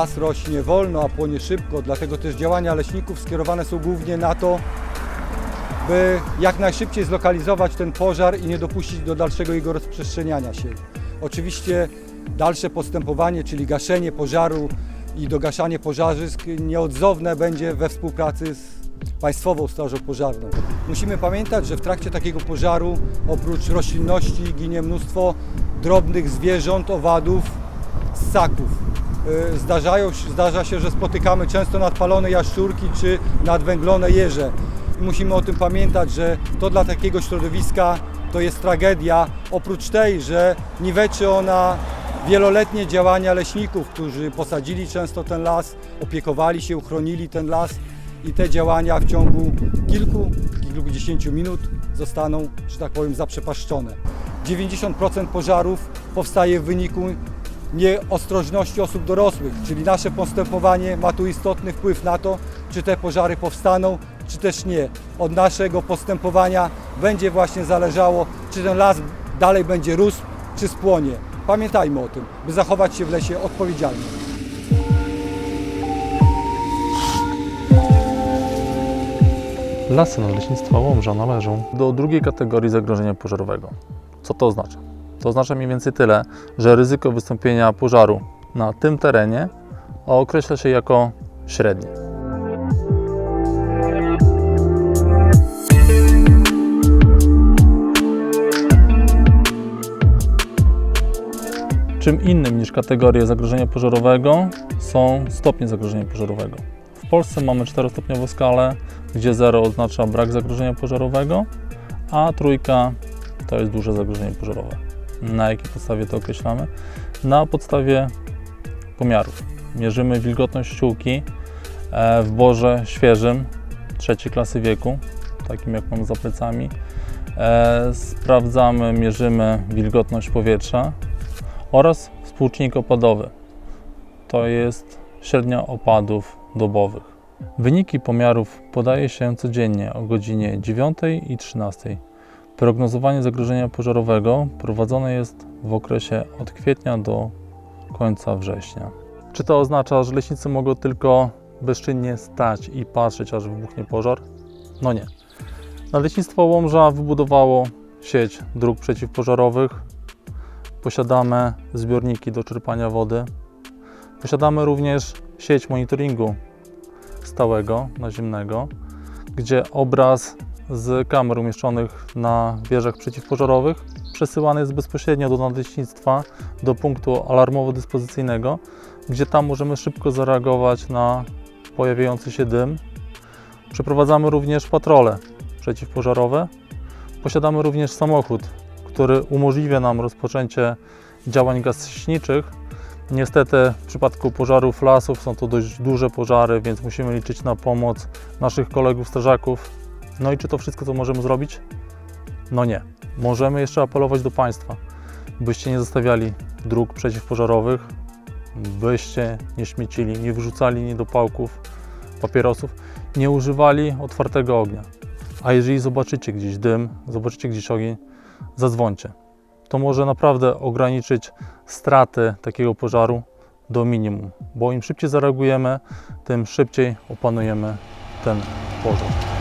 las rośnie wolno, a płonie szybko, dlatego też działania leśników skierowane są głównie na to, by jak najszybciej zlokalizować ten pożar i nie dopuścić do dalszego jego rozprzestrzeniania się. Oczywiście dalsze postępowanie, czyli gaszenie pożaru i dogaszanie pożarzysk nieodzowne będzie we współpracy z Państwową Strażą Pożarną. Musimy pamiętać, że w trakcie takiego pożaru oprócz roślinności ginie mnóstwo drobnych zwierząt, owadów, ssaków. Y, Zdarzają, zdarza się, że spotykamy często nadpalone jaszczurki czy nadwęglone jeże. Musimy o tym pamiętać, że to dla takiego środowiska to jest tragedia. Oprócz tej, że niweczy ona wieloletnie działania leśników, którzy posadzili często ten las, opiekowali się, uchronili ten las i te działania w ciągu kilku, kilkudziesięciu minut zostaną, że tak powiem, zaprzepaszczone. 90% pożarów powstaje w wyniku nieostrożności osób dorosłych, czyli nasze postępowanie ma tu istotny wpływ na to, czy te pożary powstaną, czy też nie. Od naszego postępowania będzie właśnie zależało, czy ten las dalej będzie rósł, czy spłonie. Pamiętajmy o tym, by zachować się w lesie odpowiedzialnie. Lasy Nadleśnictwa Łomża należą do drugiej kategorii zagrożenia pożarowego. Co to oznacza? To oznacza mniej więcej tyle, że ryzyko wystąpienia pożaru na tym terenie określa się jako średnie. Czym innym niż kategorie zagrożenia pożarowego są stopnie zagrożenia pożarowego. W Polsce mamy czterostopniową skalę, gdzie 0 oznacza brak zagrożenia pożarowego, a trójka to jest duże zagrożenie pożarowe. Na jakiej podstawie to określamy? Na podstawie pomiarów. Mierzymy wilgotność ściółki e, w borze świeżym trzeciej klasy wieku, takim jak mam za plecami. E, Sprawdzamy, mierzymy wilgotność powietrza oraz współczynnik opadowy. To jest średnia opadów dobowych. Wyniki pomiarów podaje się codziennie o godzinie 9 i 13. Prognozowanie zagrożenia pożarowego prowadzone jest w okresie od kwietnia do końca września. Czy to oznacza, że leśnicy mogą tylko bezczynnie stać i patrzeć, aż wybuchnie pożar? No nie. Nadleśnictwo Łomża wybudowało sieć dróg przeciwpożarowych. Posiadamy zbiorniki do czerpania wody. Posiadamy również sieć monitoringu stałego, naziemnego, gdzie obraz z kamer umieszczonych na wieżach przeciwpożarowych przesyłany jest bezpośrednio do nadleśnictwa, do punktu alarmowo-dyspozycyjnego, gdzie tam możemy szybko zareagować na pojawiający się dym. Przeprowadzamy również patrole przeciwpożarowe. Posiadamy również samochód, który umożliwia nam rozpoczęcie działań gaśniczych Niestety w przypadku pożarów lasów są to dość duże pożary, więc musimy liczyć na pomoc naszych kolegów strażaków. No i czy to wszystko, co możemy zrobić? No nie. Możemy jeszcze apelować do Państwa, byście nie zostawiali dróg przeciwpożarowych, byście nie śmiecili, nie wyrzucali niedopałków, papierosów, nie używali otwartego ognia. A jeżeli zobaczycie gdzieś dym, zobaczycie gdzieś ogień, zadzwońcie to może naprawdę ograniczyć straty takiego pożaru do minimum, bo im szybciej zareagujemy, tym szybciej opanujemy ten pożar.